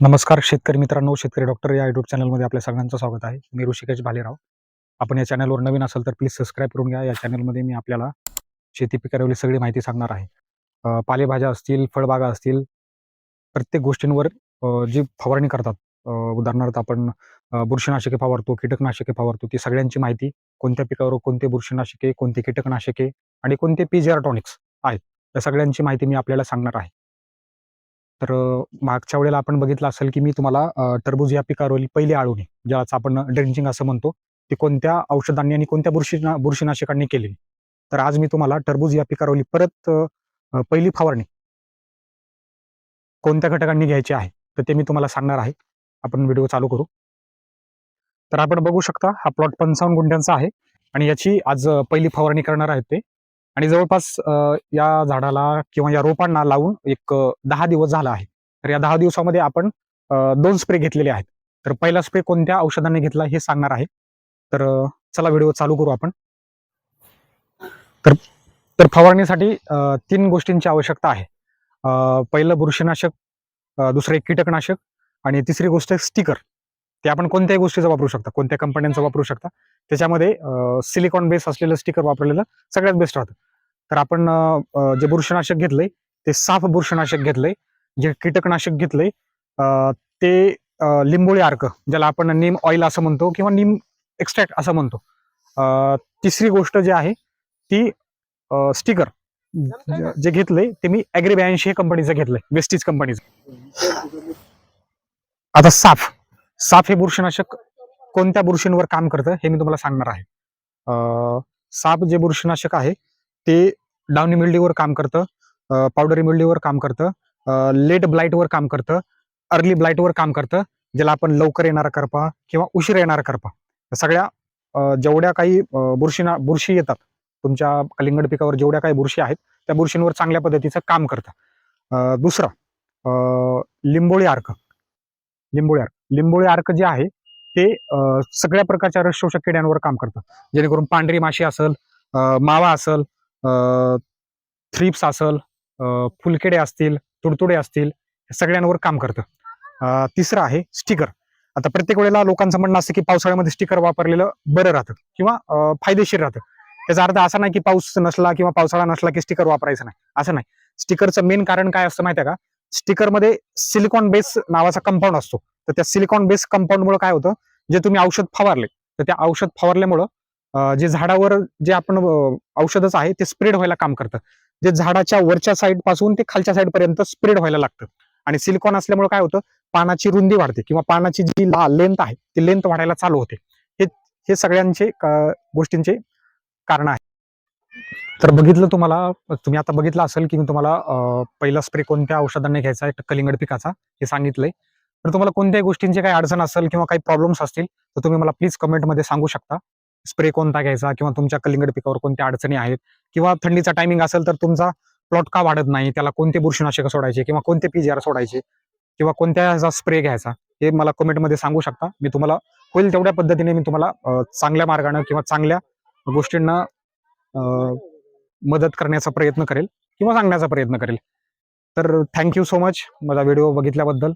नमस्कार शेतकरी मित्रांनो शेतकरी डॉक्टर या युट्यूब चॅनलमध्ये आपल्या सगळ्यांचं स्वागत आहे. मी ऋषिकेश भालेराव. आपण या चॅनलवर नवीन असेल तर प्लीज सबस्क्राईब करून घ्या. या चॅनलमध्ये मी आपल्याला शेती पिकावरील सगळी माहिती सांगणार आहे. पालेभाज्या असतील फळबागा असतील प्रत्येक गोष्टींवर जी फवारणी करतात उदाहरणार्थ आपण बुरशीनाशके फवारतो कीटकनाशके फवारतो ती सगळ्यांची माहिती कोणत्या पिकावर कोणते बुरशीनाशके कोणते कीटकनाशके आणि कोणते पीजीआर टॉनिक्स आहेत या सगळ्यांची माहिती मी आपल्याला सांगणार आहे. तर मागच्या वेळेला आपण बघितलं असेल की मी तुम्हाला टरबूज या पिकावरील पहिली आळवणी ज्याच आपण ड्रेंचिंग असं म्हणतो ती कोणत्या औषधांनी आणि कोणत्या बुरशीना बुरशीनाशकांनी केली तर आज मी तुम्हाला टरबूज या पिकावरील परत पहिली फवारणी कोणत्या घटकांनी घ्यायची आहे तर ते मी तुम्हाला सांगणार आहे. आपण व्हिडिओ चालू करू. तर आपण बघू शकता हा प्लॉट पंचावन्न गुंठ्यांचा आहे आणि याची आज पहिली फवारणी करणार आहेत ते. आणि जवळपास या झाडाला किंवा या रोपांना लावून एक दहा दिवस झाला आहे. तर या दहा दिवसामध्ये आपण दोन स्प्रे घेतलेले आहेत. तर पहिला स्प्रे कोणत्या औषधाने घेतला हे सांगणार आहे. तर चला व्हिडिओ चालू करू आपण. तर तर फवारणीसाठी तीन गोष्टींची आवश्यकता आहे. पहिलं बुरशीनाशक दुसरे दुसरं एक कीटकनाशक आणि तिसरी गोष्ट स्टिकर. ते आपण कोणत्याही गोष्टीचा वापरू शकता. कोणत्या कंपन्यांचा वापरू शकता. त्याच्यामध्ये सिलिकॉन बेस असलेलं स्टिकर वापरलेलं सगळ्यात बेस्ट राहतं. तर आपण जे बुरशनाशक घेतलंय ते साफ बुरशनाशक घेतलंय जे कीटकनाशक घेतलंय ते लिंबोळी अर्क ज्याला आपण नीम ऑइल असं म्हणतो किंवा नीम एक्स्ट्रॅक्ट असं म्हणतो. तिसरी गोष्ट जी आहे ती स्टिकर. जे घेतलंय ते मी अॅग्री ब्याऐंशी हे कंपनीचं घेतलंय वेस्टीज कंपनीचं. आता साफ. साफ हे बुरशीनाशक कोणत्या बुरशींवर काम करतं हे मी तुम्हाला सांगणार आहे. साप जे बुरशीनाशक आहे ते डाउनी इम्युनिटीवर काम करतं पावडरी इम्युनिटीवर काम करतं लेट ब्लाईटवर काम करतं अर्ली ब्लाईटवर काम करतं ज्याला आपण लवकर येणारा करपा किंवा उशीर येणारा करपा. सगळ्या जेवढ्या काही बुरशीना बुरशी येतात तुमच्या कलिंगड पिकावर जेवढ्या काही बुरशी आहेत त्या बुरशींवर चांगल्या पद्धतीचं काम करतं. दुसरं अ, लिंबोळी अर्क लिंबोळी अर्क लिंबोळी अर्क जे आहे ते अ, सगळ्या प्रकारच्या रस शोषक किड्यांवर काम करतं. जेणेकरून पांढरी माशी असेल मावा असेल थ्रिप्स असेल फुलकेडे असतील तुडतुडे असतील सगळ्यांवर काम करतं. तिसरं आहे स्टिकर आता प्रत्येक वेळेला लोकांचं म्हणणं असतं की पावसाळ्यामध्ये स्टिकर वापरलेलं बरं राहतं किंवा फायदेशीर राहतं. त्याचा अर्थ असा नाही की पाऊस नसला किंवा पावसाळा नसला की स्टिकर वापरायचं नाही. असं नाही. स्टिकरचं मेन कारण काय असतं माहिती आहे का? स्टिकरमध्ये सिलिकॉन बेस नावाचा कंपाऊंड असतो. तर त्या सिलिकॉन बेस कंपाऊंडमुळे काय होतं? जे तुम्ही औषध फवारले तर त्या औषध फवारल्यामुळं जे झाडावर जे आपण औषधच आहे ते स्प्रेड व्हायला काम करतं. जे झाडाच्या वरच्या साईडपासून ते खालच्या साईड पर्यंत स्प्रेड व्हायला लागतं. आणि सिलिकॉन असल्यामुळे काय होतं? पानाची रुंदी वाढते किंवा पानाची जी लेंथ आहे ती लेंथ वाढायला चालू होते. हे हे सगळ्यांचे गोष्टींचे कारण आहे. तर बघितलं तुम्हाला तुम्ही आता बघितलं असेल की मी तुम्हाला पहिला स्प्रे कोणत्या औषधांनी घ्यायचा आहे? कलिंगड पिकाचा हे सांगितलंय. तर तुम्हाला कोणत्याही गोष्टींची काही अडचण असेल किंवा काही प्रॉब्लेम्स असतील तर तुम्ही मला प्लीज कमेंटमध्ये सांगू शकता. स्प्रे कोणता घ्यायचा किंवा तुमच्या कलिंगड पिकावर कोणत्या अडचणी आहेत किंवा थंडीचा टायमिंग असेल तर तुमचा प्लॉट का वाढत नाही त्याला कोणते बुरशीनाशक सोडायचे किंवा कोणते पीजीआर सोडायचे किंवा कोणत्या स्प्रे घ्यायचा हे मला कमेंटमध्ये सांगू शकता. मी तुम्हाला होईल तेवढ्या पद्धतीने मी तुम्हाला चांगल्या मार्गाने किंवा चांगल्या गोष्टींना मदत करण्याचा प्रयत्न करेल किंवा सांगण्याचा प्रयत्न करेल. तर थँक्यू सो मच माझा व्हिडिओ बघितल्याबद्दल.